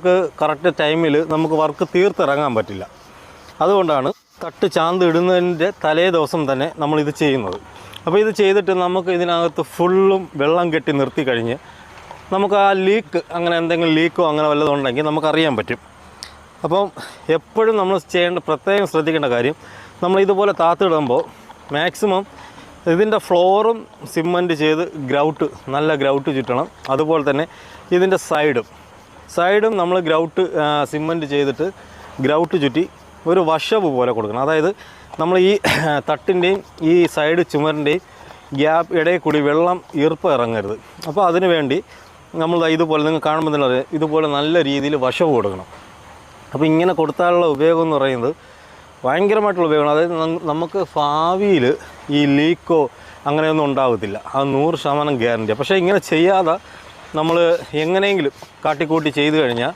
നമുക്ക് കറക്റ്റ് ടൈമിൽ നമുക്ക് വർക്ക് തീർത്തിറങ്ങാൻ പറ്റില്ല. അതുകൊണ്ടാണ് തട്ട് ചാന്ത് ഇടുന്നതിന്റെ തലേ ദിവസം തന്നെ നമ്മളിത് ചെയ്യുന്നത്. അപ്പോൾ ഇത് ചെയ്തിട്ട് നമുക്ക് ഇതിനകത്ത് ഫുള്ളും വെള്ളം കെട്ടി നിർത്തി കഴിഞ്ഞ് നമുക്ക് ആ ലീക്ക് അങ്ങനെ എന്തെങ്കിലും ലീക്കോ അങ്ങനെ വല്ലതും ഉണ്ടെങ്കിൽ നമുക്കറിയാൻ പറ്റും. അപ്പം എപ്പോഴും നമ്മൾ ചെയ്യേണ്ട പ്രത്യേകം ശ്രദ്ധിക്കേണ്ട കാര്യം നമ്മൾ ഇതുപോലെ താത്തിടുമ്പോൾ മാക്സിമം ഇതിന്റെ ഫ്ലോറും സിമ്മന്റ് ചെയ്ത് ഗ്രൗട്ട് നല്ല ഗ്രൗട്ട് ചുറ്റണം. അതുപോലെ തന്നെ ഇതിന്റെ സൈഡും സൈഡും നമ്മൾ ഗ്രൗട്ട് സിമന്റ് ചെയ്തിട്ട് ഗ്രൗട്ട് ചുറ്റി ഒരു വഷവ് പോലെ കൊടുക്കണം. അതായത് നമ്മൾ ഈ തട്ടിന്റെയും ഈ സൈഡ് ചുമരിന്റെയും ഗ്യാപ്പ് ഇടയിൽ കൂടി വെള്ളം ഈർപ്പം ഇറങ്ങരുത്. അപ്പോൾ അതിന് വേണ്ടി നമ്മൾ ഇതുപോലെ നിങ്ങൾ കാണുമ്പോൾ തന്നെ അറിയാം ഇതുപോലെ നല്ല രീതിയിൽ വശവ് കൊടുക്കണം. അപ്പോൾ ഇങ്ങനെ കൊടുത്താലുള്ള ഉപയോഗം എന്ന് പറയുന്നത് ഭയങ്കരമായിട്ടുള്ള ഉപയോഗമാണ്. അതായത് നമുക്ക് ഭാവിയിൽ ഈ ലീക്കോ അങ്ങനെയൊന്നും ഉണ്ടാകത്തില്ല അത് നൂറ് ശതമാനം ഗ്യാരണ്ടി പക്ഷേ ഇങ്ങനെ ചെയ്യാതെ നമ്മൾ എങ്ങനെയെങ്കിലും കാട്ടിക്കൂട്ടി ചെയ്തു കഴിഞ്ഞാൽ